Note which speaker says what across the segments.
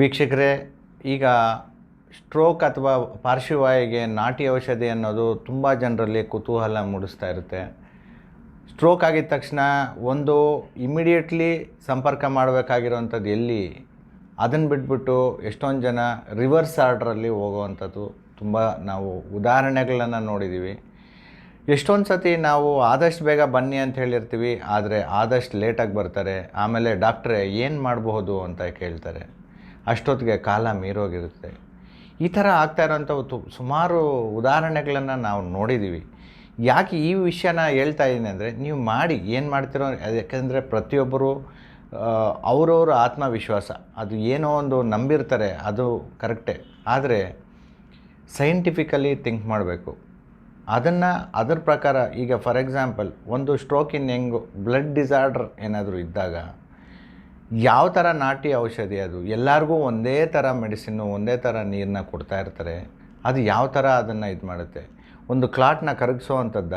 Speaker 1: ವೀಕ್ಷಕರೇ, ಈಗ ಸ್ಟ್ರೋಕ್ ಅಥವಾ ಪಾರ್ಶ್ವವಾಯಿಗೆ ನಾಟಿ ಔಷಧಿ ಅನ್ನೋದು ತುಂಬ ಜನರಲ್ಲಿ ಕುತೂಹಲ ಮೂಡಿಸ್ತಾ ಇರುತ್ತೆ. ಸ್ಟ್ರೋಕ್ ಆಗಿದ ತಕ್ಷಣ ಒಂದು ಇಮಿಡಿಯೇಟ್ಲಿ ಸಂಪರ್ಕ ಮಾಡಬೇಕಾಗಿರೋವಂಥದ್ದು ಎಲ್ಲಿ, ಅದನ್ನು ಬಿಟ್ಬಿಟ್ಟು ಎಷ್ಟೊಂದು ಜನ ರಿವರ್ಸ್ ಆರ್ಡ್ರಲ್ಲಿ ಹೋಗುವಂಥದ್ದು ತುಂಬ ನಾವು ಉದಾಹರಣೆಗಳನ್ನು ನೋಡಿದ್ದೀವಿ ಎಷ್ಟೊಂದು ಸತಿ ನಾವು ಆದಷ್ಟು ಬೇಗ ಬನ್ನಿ ಅಂತ ಹೇಳಿರ್ತೀವಿ, ಆದರೆ ಆದಷ್ಟು ಲೇಟಾಗಿ ಬರ್ತಾರೆ. ಆಮೇಲೆ ಡಾಕ್ಟ್ರೇ ಏನು ಮಾಡಬಹುದು ಅಂತ ಕೇಳ್ತಾರೆ. ಅಷ್ಟೊತ್ತಿಗೆ ಕಾಲ ಮೀರೋಗಿರುತ್ತೆ. ಈ ಥರ ಆಗ್ತಾ ತು ಸುಮಾರು ಉದಾಹರಣೆಗಳನ್ನು ನಾವು ನೋಡಿದ್ದೀವಿ ಯಾಕೆ ಈ ವಿಷಯನ ಹೇಳ್ತಾ ಇದ್ದೀನಿ ಅಂದರೆ, ನೀವು ಮಾಡಿ ಏನು ಮಾಡ್ತಿರೋ, ಯಾಕೆಂದರೆ ಪ್ರತಿಯೊಬ್ಬರು ಅವರವ್ರ ಆತ್ಮವಿಶ್ವಾಸ, ಅದು ಏನೋ ಒಂದು ನಂಬಿರ್ತಾರೆ, ಅದು ಕರೆಕ್ಟೇ. ಆದರೆ, ಸೈಂಟಿಫಿಕಲಿ ಥಿಂಕ್ ಮಾಡಬೇಕು. ಅದನ್ನು, ಅದರ ಪ್ರಕಾರ, ಈಗ ಫಾರ್ ಎಕ್ಸಾಂಪಲ್, ಒಂದು ಸ್ಟ್ರೋಕಿನ ಹೆಂಗು, ಬ್ಲಡ್ ಡಿಸಾರ್ಡರ್ ಏನಾದರೂ ಇದ್ದಾಗ ಯಾವ ಥರ ನಾಟಿ ಔಷಧಿ ಅದು? ಎಲ್ಲರಿಗೂ ಒಂದೇ ಥರ ಮೆಡಿಸಿನ್ನು, ಒಂದೇ ಥರ ನೀರನ್ನ ಕೊಡ್ತಾ ಇರ್ತಾರೆ. ಅದು ಯಾವ ಥರ ಅದನ್ನು ಇದು ಮಾಡುತ್ತೆ? ಒಂದು ಕ್ಲಾಟ್ನ ಕರಗಿಸೋವಂಥದ್ದ?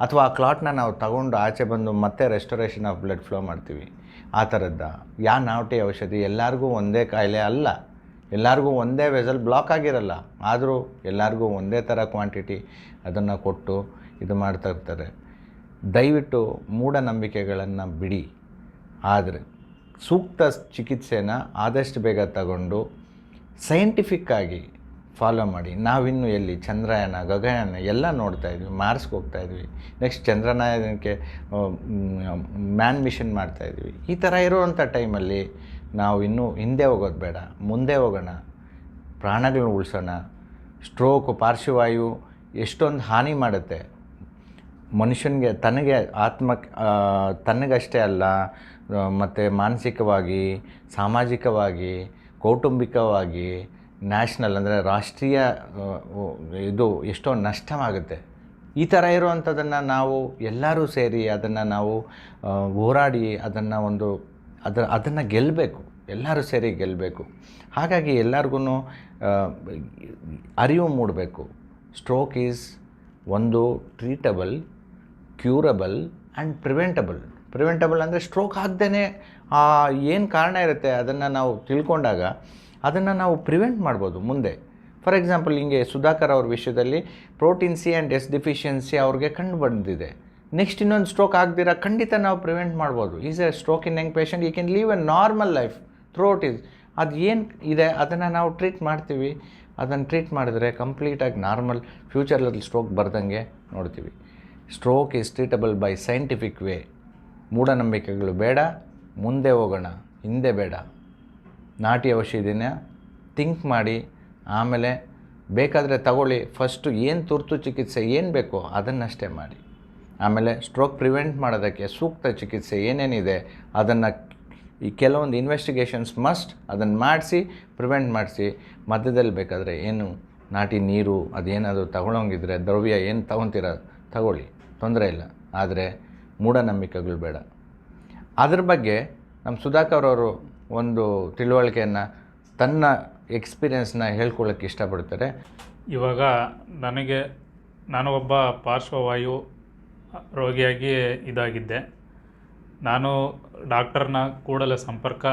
Speaker 1: ಅಥವಾ ಆ ಕ್ಲಾಟ್ನ ನಾವು ತಗೊಂಡು ಆಚೆ ಬಂದು ಮತ್ತೆ ರೆಸ್ಟೋರೇಷನ್ ಆಫ್ ಬ್ಲಡ್ ಫ್ಲೋ ಮಾಡ್ತೀವಿ. ಆ ಥರದ್ದ ಯಾವ ನಾಟಿ ಔಷಧಿ? ಎಲ್ಲರಿಗೂ ಒಂದೇ ಕಾಯಿಲೆ ಅಲ್ಲ. ಎಲ್ಲರಿಗೂ ಒಂದೇ ವೆಸಲ್ ಬ್ಲಾಕ್ ಆಗಿರಲ್ಲ. ಆದರೂ ಎಲ್ಲರಿಗೂ ಒಂದೇ ಥರ ಕ್ವಾಂಟಿಟಿ ಅದನ್ನು ಕೊಟ್ಟು ಇದು ಮಾಡ್ತಾ ಇರ್ತಾರೆ. ದಯವಿಟ್ಟು ಮೂಢನಂಬಿಕೆಗಳನ್ನು ಬಿಡಿ. ಆದರೆ ಸೂಕ್ತ ಚಿಕಿತ್ಸೆನ ಆದಷ್ಟು ಬೇಗ ತಗೊಂಡು ಸೈಂಟಿಫಿಕ್ಕಾಗಿ ಫಾಲೋ ಮಾಡಿ. ನಾವಿನ್ನೂ ಎಲ್ಲಿ ಚಂದ್ರಯಾನ ಗಗನಯಾನ ಎಲ್ಲ ನೋಡ್ತಾ ಇದ್ವಿ ಮಾರ್ಸ್ಗೆ ಹೋಗ್ತಾ ಇದ್ವಿ. ನೆಕ್ಸ್ಟ್ ಚಂದ್ರನಾಯನಕ್ಕೆ ಮ್ಯಾನ್ ಮಿಷನ್ ಮಾಡ್ತಾ ಇದ್ವಿ. ಈ ಥರ ಇರುವಂಥ ಟೈಮಲ್ಲಿ ನಾವು ಇನ್ನೂ ಹಿಂದೆ ಹೋಗೋದು ಬೇಡ. ಮುಂದೆ ಹೋಗೋಣ. ಪ್ರಾಣಗಳನ್ನ ಉಳಿಸೋಣ. ಸ್ಟ್ರೋಕು ಪಾರ್ಶ್ವವಾಯು ಎಷ್ಟೊಂದು ಹಾನಿ ಮಾಡುತ್ತೆ. ಮನುಷ್ಯನಿಗೆ ತನಗೆ ಆತ್ಮ ತನಗಷ್ಟೇ ಅಲ್ಲ ಮತ್ತು ಮಾನಸಿಕವಾಗಿ, ಸಾಮಾಜಿಕವಾಗಿ, ಕೌಟುಂಬಿಕವಾಗಿ, ನ್ಯಾಷನಲ್ ಅಂದರೆ ರಾಷ್ಟ್ರೀಯ ಇದು ಎಷ್ಟೋ ನಷ್ಟವಾಗುತ್ತೆ. ಈ ಥರ ಇರುವಂಥದ್ದನ್ನು ನಾವು ಎಲ್ಲರೂ ಸೇರಿ ಅದನ್ನು ನಾವು ಹೋರಾಡಿ ಅದನ್ನು ಒಂದು ಅದರ ಅದನ್ನು ಗೆಲ್ಲಬೇಕು ಎಲ್ಲರೂ ಸೇರಿ ಗೆಲ್ಲಬೇಕು ಹಾಗಾಗಿ ಎಲ್ಲರಿಗೂ ಅರಿವು ಮೂಡಬೇಕು. ಸ್ಟ್ರೋಕ್ ಈಸ್ ಒಂದು treatable curable and preventable preventable ಅಂದರೆ ಸ್ಟ್ರೋಕ್ ಆಗದೇ ಏನು ಕಾರಣ ಇರುತ್ತೆ ಅದನ್ನು ನಾವು ತಿಳ್ಕೊಂಡಾಗ ಅದನ್ನು ನಾವು ಪ್ರಿವೆಂಟ್ ಮಾಡ್ಬೋದು ಮುಂದೆ. ಫಾರ್ ಎಕ್ಸಾಂಪಲ್ ಹಿಂಗೆ ಸುಧಾಕರ್ ಅವ್ರ ವಿಷಯದಲ್ಲಿ protein C and S deficiency ಅವ್ರಿಗೆ ಕಂಡು ಬಂದಿದೆ. ನೆಕ್ಸ್ಟ್ ಇನ್ನೊಂದು ಸ್ಟ್ರೋಕ್ ಆಗದಿರ ಖಂಡಿತ ನಾವು ಪ್ರಿವೆಂಟ್ ಮಾಡ್ಬೋದು. Is a stroke in young patient you can live a normal life throat is ಅದು ಏನು ಇದೆ ಅದನ್ನು ನಾವು ಟ್ರೀಟ್ ಮಾಡ್ತೀವಿ. ಅದನ್ನು ಟ್ರೀಟ್ ಮಾಡಿದ್ರೆ ಕಂಪ್ಲೀಟಾಗಿ ನಾರ್ಮಲ್ ಫ್ಯೂಚರಲ್ಲಿ ಸ್ಟ್ರೋಕ್ ಬರ್ದಂಗೆ ನೋಡ್ತೀವಿ. Stroke is treatable by scientific way ಮೂಢನಂಬಿಕೆಗಳು ಬೇಡ, ಮುಂದೆ ಹೋಗೋಣ, ಹಿಂದೆ ಬೇಡ. ನಾಟಿ ಔಷಧಿನ ಥಿಂಕ್ ಮಾಡಿ, ಆಮೇಲೆ ಬೇಕಾದರೆ ತಗೊಳ್ಳಿ ಫಸ್ಟು ಏನು ತುರ್ತು ಚಿಕಿತ್ಸೆ ಏನು ಬೇಕೋ ಅದನ್ನಷ್ಟೇ ಮಾಡಿ. ಆಮೇಲೆ ಸ್ಟ್ರೋಕ್ ಪ್ರಿವೆಂಟ್ ಮಾಡೋದಕ್ಕೆ ಸೂಕ್ತ ಚಿಕಿತ್ಸೆ ಏನೇನಿದೆ ಅದನ್ನು ಈ ಕೆಲವೊಂದು ಇನ್ವೆಸ್ಟಿಗೇಷನ್ಸ್ ಮಸ್ಟ್ ಅದನ್ನು ಮಾಡಿಸಿ ಪ್ರಿವೆಂಟ್ ಮಾಡಿಸಿ. ಮಧ್ಯದಲ್ಲಿ ಬೇಕಾದರೆ ಏನು ನಾಟಿ ನೀರು, ಅದೇನಾದರೂ ತಗೊಳ್ಳೋಂಗಿದ್ರೆ ದ್ರವ್ಯ ಏನು ತಗೊತೀರ, ತಗೊಳ್ಳಿ. ತೊಂದರೆ ಇಲ್ಲ. ಆದರೆ ಮೂಢನಂಬಿಕೆಗಳು ಬೇಡ. ಅದ್ರ ಬಗ್ಗೆ ನಮ್ಮ ಸುಧಾಕರ್ ಅವರು ಒಂದು ತಿಳುವಳಿಕೆಯನ್ನು ತನ್ನ ಎಕ್ಸ್ಪೀರಿಯನ್ಸ್ನ ಹೇಳ್ಕೊಳ್ಳೋಕ್ಕೆ ಇಷ್ಟಪಡ್ತಾರೆ.
Speaker 2: ಇವಾಗ ನನಗೆ, ನಾನು ಒಬ್ಬ ಪಾರ್ಶ್ವವಾಯು ರೋಗಿಯಾಗಿ ಇದಾಗಿದ್ದೆ. ನಾನು ಡಾಕ್ಟರ್ನ ಕೂಡಲೇ ಸಂಪರ್ಕ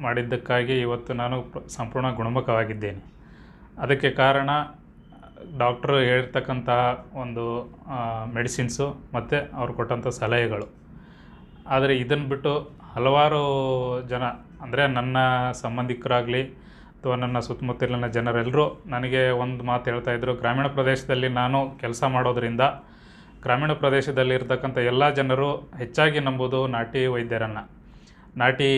Speaker 2: ಮಾಡಿದ್ದಕ್ಕಾಗಿ ಇವತ್ತು ನಾನು ಸಂಪೂರ್ಣ ಗುಣಮುಖವಾಗಿದ್ದೇನೆ. ಅದಕ್ಕೆ ಕಾರಣ ಡಾಕ್ಟ್ರು ಹೇಳಿರ್ತಕ್ಕಂತಹ ಒಂದು ಮೆಡಿಸಿನ್ಸು ಮತ್ತು ಅವ್ರು ಕೊಟ್ಟಂಥ ಸಲಹೆಗಳು. ಆದರೆ ಇದನ್ನು ಬಿಟ್ಟು ಹಲವಾರು ಜನ, ಅಂದರೆ ನನ್ನ ಸಂಬಂಧಿಕರಾಗಲಿ ಅಥವಾ ನನ್ನ ಸುತ್ತಮುತ್ತಲಿನ ಜನರೆಲ್ಲರೂ ನನಗೆ ಒಂದು ಮಾತು ಹೇಳ್ತಾ ಇದ್ದರು ಗ್ರಾಮೀಣ ಪ್ರದೇಶದಲ್ಲಿ ನಾನು ಕೆಲಸ ಮಾಡೋದರಿಂದ ಗ್ರಾಮೀಣ ಪ್ರದೇಶದಲ್ಲಿ ಇರ್ತಕ್ಕಂಥ ಎಲ್ಲ ಜನರು ಹೆಚ್ಚಾಗಿ ನಂಬೋದು ನಾಟಿ ವೈದ್ಯರನ್ನು. ನಾಟಿ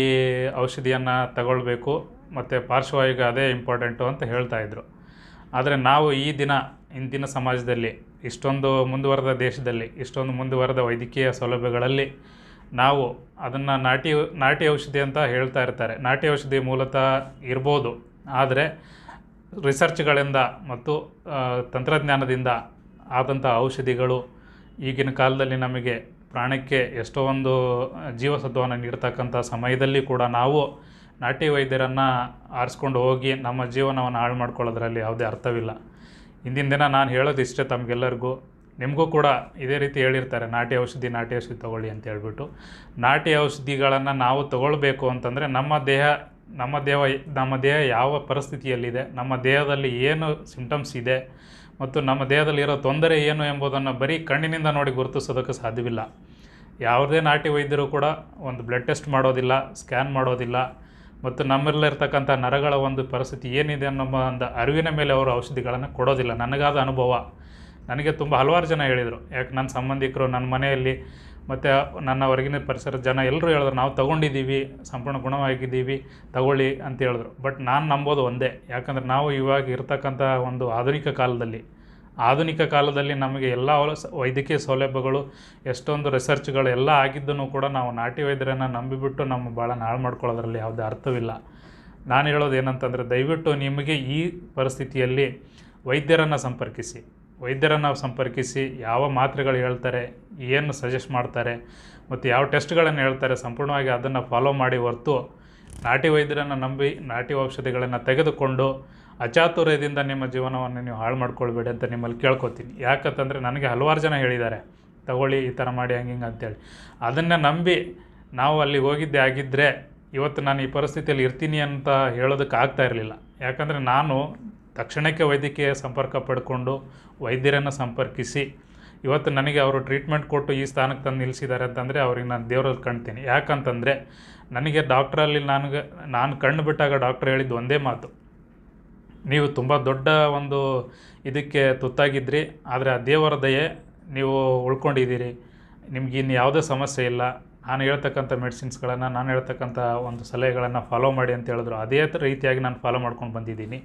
Speaker 2: ಔಷಧಿಯನ್ನು ತಗೊಳ್ಬೇಕು, ಮತ್ತು ಪಾರ್ಶ್ವವಾಯುಗೆ ಅದೇ ಇಂಪಾರ್ಟೆಂಟು ಅಂತ ಹೇಳ್ತಾ ಇದ್ದರು ಆದರೆ ನಾವು ಈ ದಿನ, ಇಂದಿನ ಸಮಾಜದಲ್ಲಿ, ಇಷ್ಟೊಂದು ಮುಂದುವರೆದ ದೇಶದಲ್ಲಿ, ಇಷ್ಟೊಂದು ಮುಂದುವರೆದ ವೈದ್ಯಕೀಯ ಸೌಲಭ್ಯಗಳಲ್ಲಿ ನಾವು ಅದನ್ನು ನಾಟಿ ನಾಟಿ ಔಷಧಿ ಅಂತ ಹೇಳ್ತಾ ಇರ್ತಾರೆ. ನಾಟಿ ಔಷಧಿ ಮೂಲತಃ ಇರ್ಬೋದು. ಆದರೆ ರಿಸರ್ಚ್ಗಳಿಂದ ಮತ್ತು ತಂತ್ರಜ್ಞಾನದಿಂದ ಆದಂಥ ಔಷಧಿಗಳು ಈಗಿನ ಕಾಲದಲ್ಲಿ ನಮಗೆ ಪ್ರಾಣಕ್ಕೆ ಎಷ್ಟೋ ಒಂದು ಜೀವಸತ್ವವನ್ನು ನೀಡ್ತಕ್ಕಂಥ ಸಮಯದಲ್ಲಿ ಕೂಡ ನಾವು ನಾಟಿ ವೈದ್ಯರನ್ನು ಆರಿಸ್ಕೊಂಡು ಹೋಗಿ ನಮ್ಮ ಜೀವನವನ್ನು ಹಾಳು ಮಾಡ್ಕೊಳ್ಳೋದ್ರಲ್ಲಿ ಯಾವುದೇ ಅರ್ಥವಿಲ್ಲ. ಇಂದಿನ ದಿನ ನಾನು ಹೇಳೋದು ಇಷ್ಟೇ ತಮಗೆಲ್ಲರಿಗೂ. ನಿಮಗೂ ಕೂಡ ಇದೇ ರೀತಿ ಹೇಳಿರ್ತಾರೆ, ನಾಟಿ ಔಷಧಿ ನಾಟಿ ಔಷಧಿ ತೊಗೊಳ್ಳಿ ಅಂತ ಹೇಳ್ಬಿಟ್ಟು. ನಾಟಿ ಔಷಧಿಗಳನ್ನು ನಾವು ತಗೊಳ್ಬೇಕು ಅಂತಂದರೆ ನಮ್ಮ ದೇಹ ನಮ್ಮ ದೇಹ ನಮ್ಮ ದೇಹ ಯಾವ ಪರಿಸ್ಥಿತಿಯಲ್ಲಿದೆ, ನಮ್ಮ ದೇಹದಲ್ಲಿ ಏನು ಸಿಂಟಮ್ಸ್ ಇದೆ ಮತ್ತು ನಮ್ಮ ದೇಹದಲ್ಲಿರೋ ತೊಂದರೆ ಏನು ಎಂಬುದನ್ನು ಬರೀ ಕಣ್ಣಿನಿಂದ ನೋಡಿ ಗುರುತಿಸೋದಕ್ಕೆ ಸಾಧ್ಯವಿಲ್ಲ. ಯಾವುದೇ ನಾಟಿ ವೈದ್ಯರು ಕೂಡ ಒಂದು ಬ್ಲಡ್ ಟೆಸ್ಟ್ ಮಾಡೋದಿಲ್ಲ ಸ್ಕ್ಯಾನ್ ಮಾಡೋದಿಲ್ಲ. ಮತ್ತು ನಮ್ಮಲ್ಲಿರ್ತಕ್ಕಂಥ ನರಗಳ ಒಂದು ಪರಿಸ್ಥಿತಿ ಏನಿದೆ ಅನ್ನೋ ಒಂದು ಅರಿವಿನ ಮೇಲೆ ಅವರು ಔಷಧಿಗಳನ್ನು ಕೊಡೋದಿಲ್ಲ. ನನಗಾದ ಅನುಭವ. ನನಗೆ ತುಂಬ ಹಲವಾರು ಜನ ಹೇಳಿದರು. ಯಾಕೆ ನನ್ನ ಸಂಬಂಧಿಕರು, ನನ್ನ ಮನೆಯಲ್ಲಿ ಮತ್ತು ನನ್ನ ಹೊರಗಿನ ಪರಿಸರದ ಜನ ಎಲ್ಲರೂ ಹೇಳಿದ್ರು, ನಾವು ತಗೊಂಡಿದ್ದೀವಿ, ಸಂಪೂರ್ಣ ಗುಣವಾಗಿದ್ದೀವಿ, ತಗೊಳ್ಳಿ ಅಂತ ಹೇಳಿದ್ರು. ಬಟ್ ನಾನು ನಂಬೋದು ಒಂದೇ. ಯಾಕಂದರೆ ನಾವು ಇವಾಗ ಇರ್ತಕ್ಕಂಥ ಒಂದು ಆಧುನಿಕ ಕಾಲದಲ್ಲಿ ಆಧುನಿಕ ಕಾಲದಲ್ಲಿ ನಮಗೆ ಎಲ್ಲ ವೈದ್ಯಕೀಯ ಸೌಲಭ್ಯಗಳು, ಎಷ್ಟೊಂದು ರಿಸರ್ಚ್ಗಳು ಎಲ್ಲ ಆಗಿದ್ದನ್ನು ಕೂಡ ನಾವು ನಾಟಿ ವೈದ್ಯರನ್ನು ನಂಬಿಬಿಟ್ಟು ನಮ್ಮ ಭಾಳ ನಾಳು ಮಾಡ್ಕೊಳ್ಳೋದ್ರಲ್ಲಿ ಯಾವುದೇ ಅರ್ಥವಿಲ್ಲ. ನಾನು ಹೇಳೋದು ಏನಂತಂದರೆ, ದಯವಿಟ್ಟು ನಿಮಗೆ ಈ ಪರಿಸ್ಥಿತಿಯಲ್ಲಿ ವೈದ್ಯರನ್ನು ಸಂಪರ್ಕಿಸಿ. ವೈದ್ಯರನ್ನು ಸಂಪರ್ಕಿಸಿ ಯಾವ ಮಾತ್ರೆಗಳು ಹೇಳ್ತಾರೆ, ಏನು ಸಜೆಸ್ಟ್ ಮಾಡ್ತಾರೆ, ಮತ್ತು ಯಾವ ಟೆಸ್ಟ್ಗಳನ್ನು ಹೇಳ್ತಾರೆ, ಸಂಪೂರ್ಣವಾಗಿ ಅದನ್ನು ಫಾಲೋ ಮಾಡಿ ಹೊರತು ನಾಟಿ ವೈದ್ಯರನ್ನು ನಂಬಿ ನಾಟಿ ಔಷಧಿಗಳನ್ನು ತೆಗೆದುಕೊಂಡು ಅಚಾತುರ್ಯದಿಂದ ನಿಮ್ಮ ಜೀವನವನ್ನು ನೀವು ಹಾಳು ಮಾಡ್ಕೊಳ್ಬೇಡಿ ಅಂತ ನಿಮ್ಮಲ್ಲಿ ಕೇಳ್ಕೊತೀನಿ. ಯಾಕಂತಂದರೆ ನನಗೆ ಹಲವಾರು ಜನ ಹೇಳಿದ್ದಾರೆ, ತಗೊಳ್ಳಿ ಈ ಥರ ಮಾಡಿ ಹಂಗೆ ಹಿಂಗೆ ಅಂತೇಳಿ. ಅದನ್ನು ನಂಬಿ ನಾವು ಅಲ್ಲಿ ಹೋಗಿದ್ದೆ ಆಗಿದ್ದರೆ ಇವತ್ತು ನಾನು ಈ ಪರಿಸ್ಥಿತಿಯಲ್ಲಿ ಇರ್ತೀನಿ ಅಂತ ಹೇಳೋದಕ್ಕೆ ಆಗ್ತಾ ಇರಲಿಲ್ಲ. ಯಾಕಂದರೆ ನಾನು ತಕ್ಷಣಕ್ಕೆ ವೈದ್ಯಕೀಯ ಸಂಪರ್ಕ ಪಡ್ಕೊಂಡು ವೈದ್ಯರನ್ನು ಸಂಪರ್ಕಿಸಿ ಇವತ್ತು ನನಗೆ ಅವರು ಟ್ರೀಟ್ಮೆಂಟ್ ಕೊಟ್ಟು ಈ ಸ್ಥಾನಕ್ಕೆ ತಂದು ನಿಲ್ಲಿಸಿದ್ದಾರೆ ಅಂತಂದರೆ ಅವ್ರಿಗೆ ನಾನು ದೇವರಲ್ಲಿ ಕಾಣ್ತೀನಿ. ಯಾಕಂತಂದರೆ ನನಗೆ ಡಾಕ್ಟ್ರಲ್ಲಿ ನನಗೆ, ನಾನು ಕಣ್ಣು ಬಿಟ್ಟಾಗ ಡಾಕ್ಟ್ರ್ ಹೇಳಿದ್ದು ಒಂದೇ ಮಾತು. ನೀವು ತುಂಬ ದೊಡ್ಡ ಒಂದು ಇದಕ್ಕೆ ತುತ್ತಾಗಿದ್ರಿ, ಆದರೆ ಆ ದೇವರ ದಯೆ ನೀವು ಉಳ್ಕೊಂಡಿದ್ದೀರಿ. ನಿಮ್ಗೆ ಇನ್ನು ಯಾವುದೇ ಸಮಸ್ಯೆ ಇಲ್ಲ. ನಾನು ಹೇಳ್ತಕ್ಕಂಥ ಮೆಡಿಸಿನ್ಸ್ಗಳನ್ನು ನಾನು ಹೇಳ್ತಕ್ಕಂಥ ಒಂದು ಸಲಹೆಗಳನ್ನು ಫಾಲೋ ಮಾಡಿ ಅಂತ ಹೇಳಿದ್ರು. ಅದೇ ರೀತಿಯಾಗಿ ನಾನು ಫಾಲೋ ಮಾಡ್ಕೊಂಡು ಬಂದಿದ್ದೀನಿ.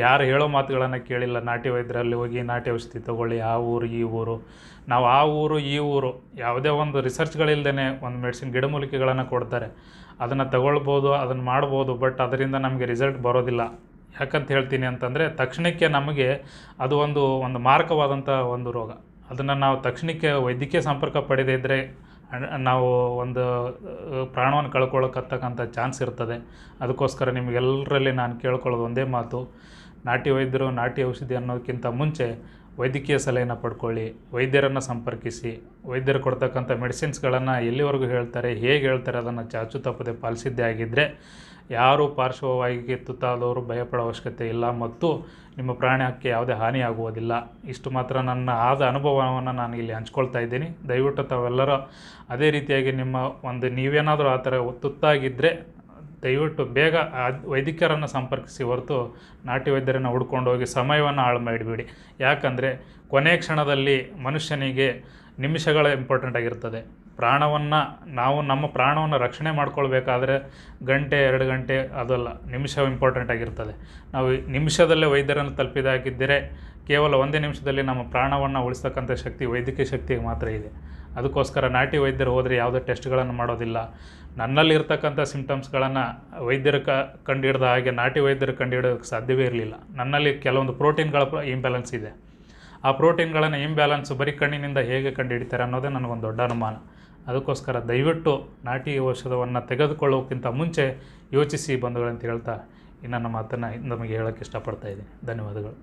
Speaker 2: ಯಾರು ಹೇಳೋ ಮಾತುಗಳನ್ನು ಕೇಳಿಲ್ಲ. ನಾಟಿ ವೈದ್ಯರಲ್ಲಿ ಹೋಗಿ ನಾಟಿ ಔಷಧಿ ತೊಗೊಳ್ಳಿ. ಆ ಊರು, ಈ ಊರು. ನಾವು ಆ ಊರು, ಈ ಊರು. ಯಾವುದೇ ಒಂದು ರಿಸರ್ಚ್ಗಳಿಲ್ಲದೇ ಒಂದು ಮೆಡಿಸಿನ್ ಗಿಡಮೂಲಿಕೆಗಳನ್ನು ಕೊಡ್ತಾರೆ. ಅದನ್ನು ತಗೊಳ್ಬೋದು, ಅದನ್ನು ಮಾಡ್ಬೋದು ಬಟ್ ಅದರಿಂದ ನಮಗೆ ರಿಸಲ್ಟ್ ಬರೋದಿಲ್ಲ. ಯಾಕಂತ ಹೇಳ್ತೀನಿ ಅಂತಂದರೆ, ತಕ್ಷಣಕ್ಕೆ ನಮಗೆ ಅದು ಒಂದು ಒಂದು ಮಾರಕವಾದಂಥ ಒಂದು ರೋಗ. ಅದನ್ನು ನಾವು ತಕ್ಷಣಕ್ಕೆ ವೈದ್ಯಕೀಯ ಸಂಪರ್ಕ ಪಡೆದೇ ಇದ್ದರೆ ನಾವು ಒಂದು ಪ್ರಾಣವನ್ನು ಕಳ್ಕೊಳ್ಳೋಕತ್ತಕ್ಕಂಥ ಚಾನ್ಸ್ ಇರ್ತದೆ. ಅದಕ್ಕೋಸ್ಕರ ನಿಮಗೆಲ್ಲರಲ್ಲಿ ನಾನು ಕೇಳ್ಕೊಳ್ಳೋದು ಒಂದೇ ಮಾತು. ನಾಟಿ ವೈದ್ಯರು ನಾಟಿ ಔಷಧಿ ಅನ್ನೋದಕ್ಕಿಂತ ಮುಂಚೆ ವೈದ್ಯಕೀಯ ಸಲಹೆಯನ್ನು ಪಡ್ಕೊಳ್ಳಿ. ವೈದ್ಯರನ್ನು ಸಂಪರ್ಕಿಸಿ. ವೈದ್ಯರು ಕೊಡ್ತಕ್ಕಂಥ ಮೆಡಿಸಿನ್ಸ್ಗಳನ್ನು ಎಲ್ಲಿವರೆಗೂ ಹೇಳ್ತಾರೆ, ಹೇಗೆ ಹೇಳ್ತಾರೆ ಅದನ್ನು ಚಾಚು ತಪ್ಪದೆ ಪಾಲಿಸಿದ್ದೇ ಆಗಿದ್ದರೆ ಯಾರೂ ಪಾರ್ಶ್ವವಾಗಿ ತುತ್ತಾದವರು ಭಯಪಡೋ ಅವಶ್ಯಕತೆ ಇಲ್ಲ ಮತ್ತು ನಿಮ್ಮ ಪ್ರಾಣಕ್ಕೆ ಯಾವುದೇ ಹಾನಿ ಆಗುವುದಿಲ್ಲ ಇಷ್ಟು ಮಾತ್ರ ನನ್ನ ಆದ ಅನುಭವವನ್ನು ನಾನು ಇಲ್ಲಿ ಹಂಚ್ಕೊಳ್ತಾ ಇದ್ದೀನಿ. ದಯವಿಟ್ಟು ತಾವೆಲ್ಲರೂ ಅದೇ ರೀತಿಯಾಗಿ ನಿಮ್ಮ ಒಂದು ನೀವೇನಾದರೂ ಆ ಥರ ತುತ್ತಾಗಿದ್ದರೆ ದಯವಿಟ್ಟು ಬೇಗ ವೈದ್ಯಕರನ್ನು ಸಂಪರ್ಕಿಸಿ ಹೊರತು ನಾಟಿ ವೈದ್ಯರನ್ನು ಹುಡ್ಕೊಂಡು ಹೋಗಿ ಸಮಯವನ್ನು ಹಾಳು ಮಾಡಿಬಿಡಿ ಯಾಕಂದರೆ ಕೊನೆ ಕ್ಷಣದಲ್ಲಿ ಮನುಷ್ಯನಿಗೆ ನಿಮಿಷಗಳ ಇಂಪಾರ್ಟೆಂಟ್ ಆಗಿರ್ತದೆ. ಪ್ರಾಣವನ್ನು ನಾವು ನಮ್ಮ ಪ್ರಾಣವನ್ನು ರಕ್ಷಣೆ ಮಾಡ್ಕೊಳ್ಬೇಕಾದ್ರೆ ಗಂಟೆ, ಎರಡು ಗಂಟೆ ಅದಲ್ಲ ನಿಮಿಷ ಇಂಪಾರ್ಟೆಂಟ್ ಆಗಿರ್ತದೆ. ನಾವು ನಿಮಿಷದಲ್ಲೇ ವೈದ್ಯರನ್ನು ತಲುಪಿದಾಗಿದ್ದರೆ ಕೇವಲ ಒಂದೇ ನಿಮಿಷದಲ್ಲಿ ನಮ್ಮ ಪ್ರಾಣವನ್ನು ಉಳಿಸ್ತಕ್ಕಂಥ ಶಕ್ತಿ ವೈದ್ಯಕೀಯ ಶಕ್ತಿಗೆ ಮಾತ್ರ ಇದೆ. ಅದಕ್ಕೋಸ್ಕರ ನಾಟಿ ವೈದ್ಯರು ಹೋದರೆ ಯಾವುದೇ ಟೆಸ್ಟ್ಗಳನ್ನು ಮಾಡೋದಿಲ್ಲ. ನನ್ನಲ್ಲಿರ್ತಕ್ಕಂಥ ಸಿಂಪ್ಟಮ್ಸ್ಗಳನ್ನು ವೈದ್ಯರು ಕ, ಕಂಡುಹಿಡ್ದ ಹಾಗೆ ನಾಟಿ ವೈದ್ಯರು ಕಂಡುಹಿಡೋದಕ್ಕೆ ಸಾಧ್ಯವೇ ಇರಲಿಲ್ಲ. ನನ್ನಲ್ಲಿ ಕೆಲವೊಂದು ಪ್ರೋಟೀನ್ಗಳ ಇಂಬ್ಯಾಲೆನ್ಸ್ ಇದೆ. ಆ ಪ್ರೋಟೀನ್ಗಳನ್ನು ಇಂಬ್ಯಾಲೆನ್ಸ್ ಬರೀ ಕಣ್ಣಿನಿಂದ ಹೇಗೆ ಕಂಡುಹಿಡಿತಾರೆ ಅನ್ನೋದೇ ನನಗೊಂದು ದೊಡ್ಡ ಅನುಮಾನ. ಅದಕ್ಕೋಸ್ಕರ ದಯವಿಟ್ಟು ನಾಟಿ ಔಷಧವನ್ನು ತೆಗೆದುಕೊಳ್ಳೋಕ್ಕಿಂತ ಮುಂಚೆ ಯೋಚಿಸಿ ಬಂಧುಗಳಂತ ಹೇಳ್ತಾ ಇನ್ನು ನನ್ನ ಮಾತನ್ನು ನಮಗೆ ಹೇಳೋಕ್ಕೆ ಇಷ್ಟಪಡ್ತಾ ಇದ್ದೀನಿ. ಧನ್ಯವಾದಗಳು.